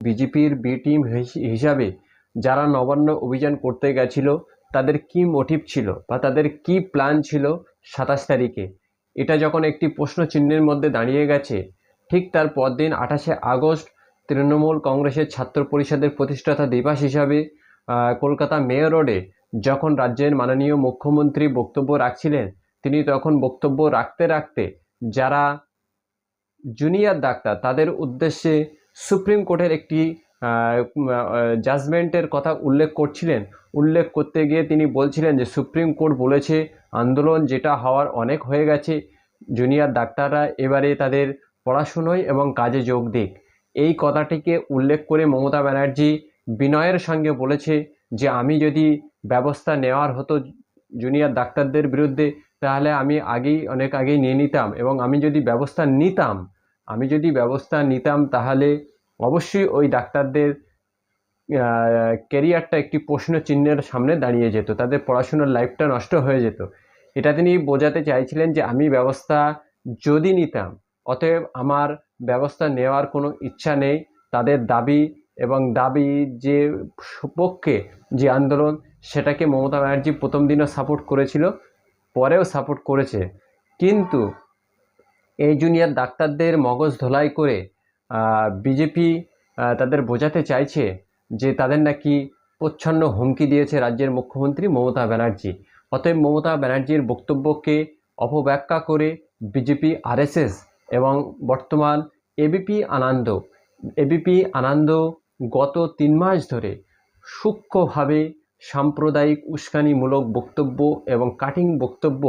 বিজেপির B team হিসাবে যারা নবান্ন অভিযান করতে গেছিল, তাদের কি মোটিভ ছিল বা তাদের কি প্ল্যান ছিল সাতাশ তারিখে? এটা যখন একটি প্রশ্ন চিহ্নের মধ্যে দাঁড়িয়ে গেছে, ঠিক তার পরদিন আঠাশে আগস্ট তৃণমূল কংগ্রেসের ছাত্র পরিষদের প্রতিষ্ঠাতা দিবস হিসাবে কলকাতা মেয়র রোডে যখন রাজ্যের মাননীয় মুখ্যমন্ত্রী বক্তব্য রাখছিলেন, তিনি তখন বক্তব্য রাখতে রাখতে যারা জুনিয়র ডাক্তার, তাদের উদ্দেশ্যে সুপ্রিম কোর্টের একটি জাজমেন্টের কথা উল্লেখ করছিলেন। উল্লেখ করতে গিয়ে তিনি বলছিলেন যে, সুপ্রিম কোর্ট বলেছে, আন্দোলন যেটা হওয়ার অনেক হয়ে গেছে, জুনিয়র ডাক্তাররা এবারে তাদের পড়াশুনোয় এবং কাজে যোগ দিক। এই কথাটিকে উল্লেখ করে মমতা ব্যানার্জি বিনয়ের সঙ্গে বলেছে যে, আমি যদি ব্যবস্থা নেওয়ার হতো জুনিয়র ডাক্তারদের বিরুদ্ধে, তাহলে আমি আগেই, অনেক আগেই নিয়ে নিতাম এবং আমি যদি ব্যবস্থা নিতাম, আমি যদি ব্যবস্থা নিতাম তাহলে অবশ্যই ওই ডাক্তারদের ক্যারিয়ারটা একটি প্রশ্ন চিহ্নের সামনে দাঁড়িয়ে যেত, তাদের পড়াশোনার লাইফটা নষ্ট হয়ে যেত। এটা তিনি বোঝাতে চাইছিলেন যে আমি ব্যবস্থা যদি নিতাম, অতএব আমার ব্যবস্থা নেওয়ার কোনো ইচ্ছা নেই, তাদের দাবি এবং দাবি যে পক্ষে যে আন্দোলন, সেটাকে মমতা ব্যানার্জি প্রথম দিনও সাপোর্ট করেছিল, পরেও সাপোর্ট করেছে। কিন্তু এই জুনিয়র ডাক্তারদের মগজ ধোলাই করে বিজেপি তাদের বোঝাতে চাইছে যে তাদের নাকি প্রচ্ছন্ন হুমকি দিয়েছে রাজ্যের মুখ্যমন্ত্রী মমতা ব্যানার্জি। অতএব মমতা ব্যানার্জির বক্তব্যকে অপব্যাখ্যা করে বিজেপি, আরএসএস এবং বর্তমান এবিপি আনন্দ এবিপি আনন্দ গত তিন মাস ধরে সূক্ষ্মভাবে সাম্প্রদায়িক উস্কানিমূলক বক্তব্য এবং কাটিং বক্তব্য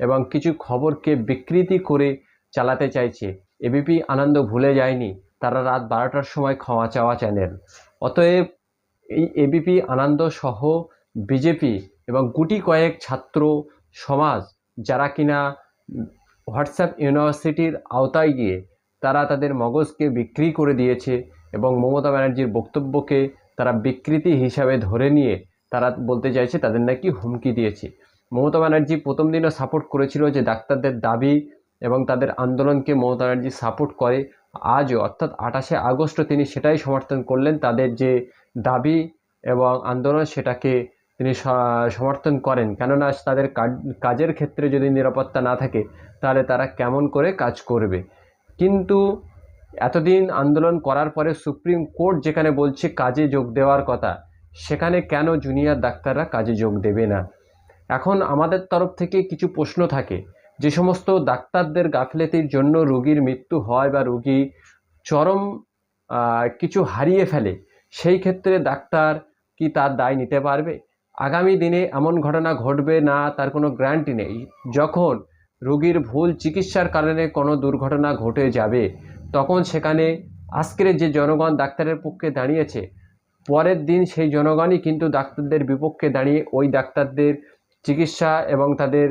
এবং কিছু খবরকে বিকৃতি করে চালাতে চাইছে। এবিপি আনন্দ ভুলে যায়নি। তারা রাত বারোটার সময় ক্ষমা চাওয়া চ্যানেল। অতএব এই এবিপি আনন্দ সহ বিজেপি এবং গুটি কয়েক ছাত্র সমাজ, যারা কিনা হোয়াটসঅ্যাপ ইউনিভার্সিটির আওতায় গিয়ে তারা তাদের মগজকে বিক্রি করে দিয়েছে এবং মমতা ব্যানার্জির বক্তব্যকে তারা বিকৃতি হিসাবে ধরে নিয়ে তারা বলতে চাইছে তাদের নাকি হুমকি দিয়েছে। মমতা ব্যানার্জি প্রথম দিনও সাপোর্ট করেছিল যে ডাক্তারদের দাবি এবং তাদের আন্দোলনকে মমতা ব্যানার্জি সাপোর্ট করে। আজও অর্থাৎ আঠাশে আগস্টও তিনি সেটাই সমর্থন করলেন। তাদের যে দাবি এবং আন্দোলন সেটাকে তিনি সমর্থন করেন। কেননা তাদের কাজের ক্ষেত্রে যদি নিরাপত্তা না থাকে, তাহলে তারা কেমন করে কাজ করবে? কিন্তু এতদিন আন্দোলন করার পরে সুপ্রিম কোর্ট যেখানে বলছে কাজে যোগ দেওয়ার কথা, সেখানে কেন জুনিয়র ডাক্তাররা কাজে যোগ দেবে না? এখন আমাদের তরফ থেকে কিছু প্রশ্ন থাকে। যে সমস্ত ডাক্তারদের গাফিলতির জন্য রোগীর মৃত্যু হয় বা রোগী চরম কিছু হারিয়ে ফেলে, সেই ক্ষেত্রে ডাক্তার কি তার দায় নিতে পারবে? আগামী দিনে এমন ঘটনা ঘটবে না, তার কোনো গ্যারান্টি নেই। যখন রোগীর ভুল চিকিৎসার কারণে কোনো দুর্ঘটনা ঘটে যাবে, তখন সেখানে আজকের যে জনগণ ডাক্তারের পক্ষে দাঁড়িয়েছে, পরের দিন সেই জনগণই কিন্তু ডাক্তারদের বিপক্ষে দাঁড়িয়ে ওই ডাক্তারদের চিকিৎসা এবং তাদের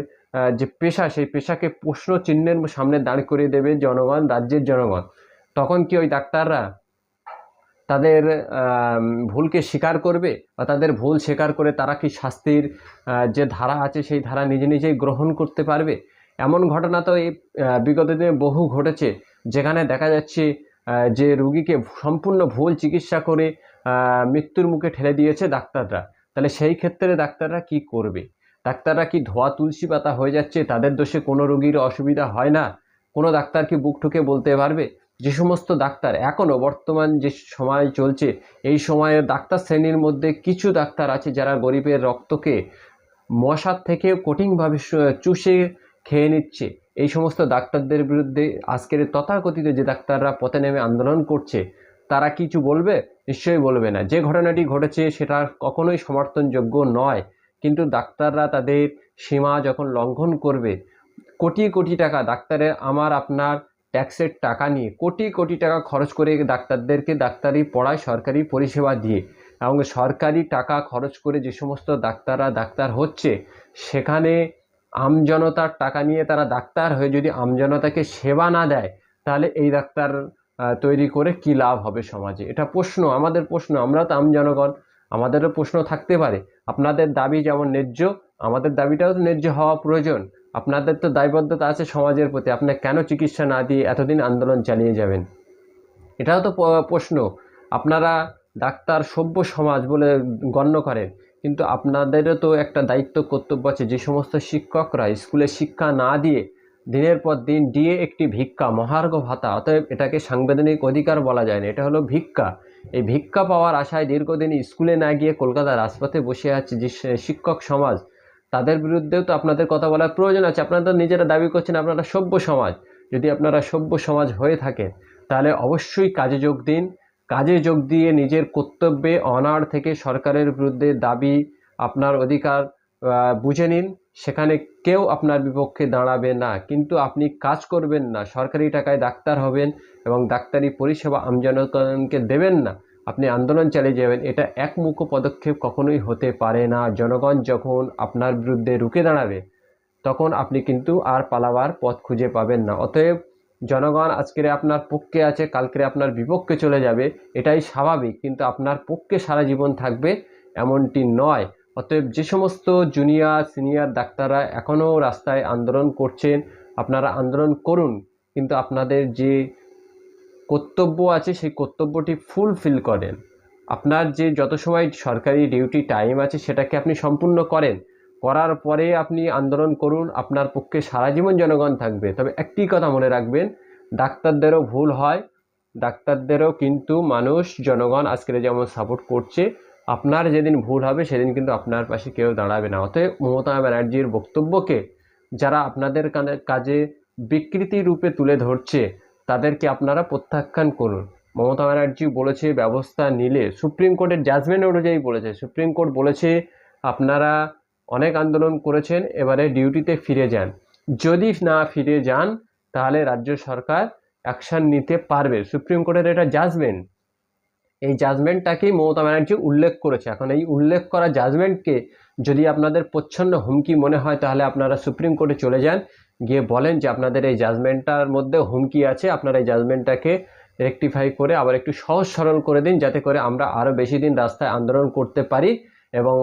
যে পেশা, সেই পেশাকে প্রশ্ন চিহ্নের সামনে দাঁড় করিয়ে দেবে জনগণ, রাজ্যের জনগণ। তখন কি ওই ডাক্তাররা তাদের ভুলকে স্বীকার করবে বা তাদের ভুল স্বীকার করে তারা কি শাস্তির যে ধারা আছে সেই ধারা নিজে নিজেই গ্রহণ করতে পারবে? এমন ঘটনা তো এই বিগত দিনে বহু ঘটেছে, যেখানে দেখা যাচ্ছে যে রুগীকে সম্পূর্ণ ভুল চিকিৎসা করে মৃত্যুর মুখে ঠেলে দিয়েছে ডাক্তাররা। তাহলে সেই ক্ষেত্রে ডাক্তাররা কি করবে? ডাক্তাররা কি ধোয়া তুলসী পাতা হয়ে যাচ্ছে? তাদের দোষে কোনো রোগীর অসুবিধা হয় না? কোনো ডাক্তার কি বুক ঠুকে বলতে পারবে? যে সমস্ত ডাক্তার এখনও বর্তমান যে সময় চলছে, এই সময়ে ডাক্তার শ্রেণির মধ্যে কিছু ডাক্তার আছে যারা গরিবের রক্তকে মশার থেকে কঠিনভাবে চুষে খেয়ে নিচ্ছে। এই সমস্ত ডাক্তারদের বিরুদ্ধে আজকের তথাকথিত যে ডাক্তাররা পথে নেমে আন্দোলন করছে, তারা কিছু বলবে? নিশ্চয়ই বলবে না। যে ঘটনাটি ঘটেছে সেটা কখনোই সমর্থনযোগ্য নয়। কিন্তু ডাক্তাররা তাদের সীমা যখন লঙ্ঘন করবে, কোটি কোটি টাকা ডাক্তারের আমার আপনার ট্যাক্সের টাকা নিয়ে কোটি কোটি টাকা খরচ করে ডাক্তারদেরকে ডাক্তারি পড়ায় সরকারি পরিষেবা দিয়ে এবং সরকারি টাকা খরচ করে যে সমস্ত ডাক্তাররা ডাক্তার হচ্ছে, সেখানে আমজনতার টাকা নিয়ে তারা ডাক্তার হয়ে যদি আমজনতাকে সেবা না দেয়, তাহলে এই ডাক্তার তৈরি করে কী লাভ হবে সমাজে? এটা প্রশ্ন, আমাদের প্রশ্ন। আমরা তো আমজনগণ। আমাদেরও প্রশ্ন থাকতে পারে। আপনাদের দাবি যেমন ন্যায্য, আমাদের দাবিটাও তো ন্যায্য হওয়া প্রয়োজন। আপনাদের তো দায়বদ্ধতা আছে সমাজের প্রতি। আপনি কেন চিকিৎসা না দিয়ে এতদিন আন্দোলন চালিয়ে যাবেন? এটাও তো প্রশ্ন। আপনারা ডাক্তার সভ্য সমাজ বলে গণ্য করেন। কিন্তু আপনাদেরও তো একটা দায়িত্ব, কর্তব্য আছে। যে সমস্ত শিক্ষকরা স্কুলে শিক্ষা না দিয়ে দিনের পর দিন দিয়ে একটি ভিক্ষা, মহার্ঘ ভাতা, অতএব এটাকে সাংবিধানিক অধিকার বলা যায় না। এটা হলো ভিক্ষা। এই ভিক্ষা পাওয়ার আশায় দীর্ঘদিন স্কুলে না গিয়ে কলকাতার রাজপথে বসে আছে যে শিক্ষক সমাজ, তাদের বিরুদ্ধেও তো আপনাদের কথা বলার প্রয়োজন আছে। আপনারা তো নিজেরা দাবি করছেন আপনারা সভ্য সমাজ। যদি আপনারা সভ্য সমাজ হয়ে থাকেন তাহলে অবশ্যই কাজে যোগ দিন। কাজে যোগ দিয়ে নিজের কর্তব্যে অনার থেকে সরকারের বিরুদ্ধে দাবি, আপনার অধিকার বুঝে নিন। সেখানে কেউ আপনার বিপক্ষে দাঁড়াবে না, কিন্তু আপনি কাজ করবেন না, সরকারি টাকায় ডাক্তার হবেন এবং ডাক্তারি পরিষেবা আমজনগণকে দেবেন না, আপনি আন্দোলন চালিয়ে যাবেন, এটা একমুখ পদক্ষেপ কখনোই হতে পারে না। জনগণ যখন আপনার বিরুদ্ধে রুখে দাঁড়াবে, তখন আপনি কিন্তু আর পালাবার পথ খুঁজে পাবেন না। অতএব জনগণ, আজকের আপনার পক্ষে আছে কালকে আপনার বিপক্ষে চলে যাবে, এটাই স্বাভাবিক, কিন্তু আপনার পক্ষে সারা জীবন থাকবে এমনটি নয়। অতএব যে সমস্ত জুনিয়র সিনিয়র ডাক্তাররা এখনও রাস্তায় আন্দোলন করছেন, আপনারা আন্দোলন করুন, কিন্তু আপনাদের যে কর্তব্য আছে, সেই কর্তব্যটি ফুলফিল করেন। আপনার যে যত সময় সরকারি ডিউটি টাইম আছে, সেটাকে আপনি সম্পূর্ণ করেন। করার পরে আপনি আন্দোলন করুন, আপনার পক্ষে সারা জীবন জনগণ থাকবে। তবে একটি কথা মনে রাখবেন, ডাক্তারদেরও ভুল হয়, ডাক্তারদেরও কিন্তু মানুষ, জনগণ আজকের যেমন সাপোর্ট করছে আপনার যেদিন ভুল হবে, সেদিন কিন্তু আপনার পাশে কেউ দাঁড়াবে না। অতএব মমতা ব্যানার্জির বক্তব্যকে যারা আপনাদের কাজে বিকৃতি রূপে তুলে ধরছে, তাদেরকে আপনারা প্রত্যাখ্যান করুন। মমতা ব্যানার্জি বলেছে, ব্যবস্থা নিলে, সুপ্রিম কোর্টের জাজমেন্ট অনুযায়ী বলেছে, সুপ্রিম কোর্ট বলেছে, আপনারা অনেক আন্দোলন করেছেন, এবারে ডিউটিতে ফিরে যান। যদি না ফিরে যান, তাহলে রাজ্য সরকার অ্যাকশন নিতে পারবে। সুপ্রিম কোর্টের এটা জাজমেন্ট এই জাজমেন্টটাকেই মমতা ব্যানার্জি উল্লেখ করেছে। এখন এই উল্লেখ করা জাজমেন্টকে যদি আপনাদের প্রচ্ছন্ন হুমকি মনে হয়, তাহলে আপনারা সুপ্রিম কোর্টে চলে যান, গিয়ে বলেন যে আপনাদের এই জাজমেন্টটার মধ্যে হুমকি আছে, আপনারা এই জাজমেন্টটাকে রেকটিফাই করে আবার একটু সহজ সরল করে দিন, যাতে করে আমরা আরও বেশি দিন রাস্তায় আন্দোলন করতে পারি এবং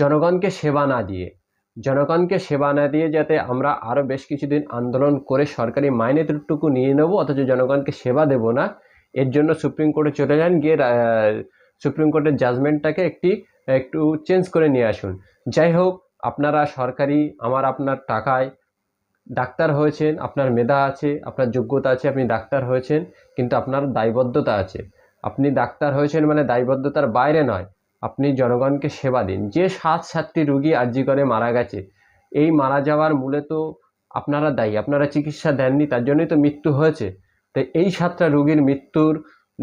জনগণকে সেবা না দিয়ে। জনগণকে সেবা না দিয়ে যাতে আমরা আরও বেশ কিছুদিন আন্দোলন করে সরকারি মাইনে মাইনেটুকু নিয়ে নেব, অথচ জনগণকে সেবা দেব না। এর জন্য সুপ্রিম কোর্টে চলে যান, গিয়ে সুপ্রিম কোর্টের জাজমেন্টটাকে একটি, একটু চেঞ্জ করে নিয়ে আসুন। যাই হোক, আপনারা সরকারি, আমার আপনার টাকায় ডাক্তার হয়েছেন, আপনার মেধা আছে, আপনার যোগ্যতা আছে, আপনি ডাক্তার হয়েছেন, কিন্তু আপনার দায়বদ্ধতা আছে। আপনি ডাক্তার হয়েছেন মানে দায়বদ্ধতার বাইরে নয়। আপনি জনগণকে সেবা দিন। যে সাত সাতটি রুগী আর্জি করে মারা গেছে, এই মারা যাওয়ার মূলে তো আপনারা দায়ী। আপনারা চিকিৎসা দেননি, তার জন্যই তো মৃত্যু হয়েছে। তো এই সাতটা রুগীর মৃত্যুর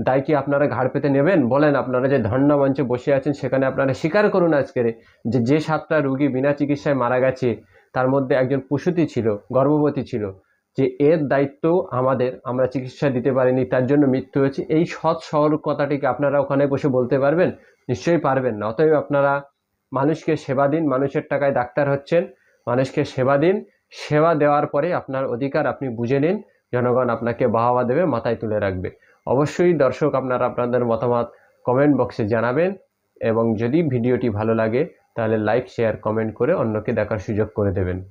দায় কি আপনারা ঘাড় পেতে নেবেন? বলেন আপনারা যে ধর্ণা মঞ্চে বসে আছেন, সেখানে আপনারা স্বীকার করুন আজকের যে যে সাতটা রুগী বিনা চিকিৎসায় মারা গেছে, তার মধ্যে একজন প্রসূতি ছিল, গর্ভবতী ছিল, যে এর দায়িত্ব আমাদের, আমরা চিকিৎসা দিতে পারিনি, তার জন্য মৃত্যু হয়েছে। এই সৎ সহর কথাটিকে আপনারা ওখানে বসে বলতে পারবেন? নিশ্চয়ই পারবেন না। অতএব আপনারা মানুষকে সেবা দিন, মানুষের টাকায় ডাক্তার হচ্ছেন, মানুষকে সেবা দিন। সেবা দেওয়ার পরে আপনার অধিকার আপনি বুঝে নিন। জনগণ আপনাকে বাহাবা দেবে, মাথায় তুলে রাখবে। অবশ্যই দর্শক, আপনারা আপনাদের মতামত কমেন্ট বক্সে জানাবেন এবং যদি ভিডিওটি ভালো লাগে, তাহলে লাইক শেয়ার কমেন্ট করে অন্যকে দেখার সুযোগ করে দেবেন।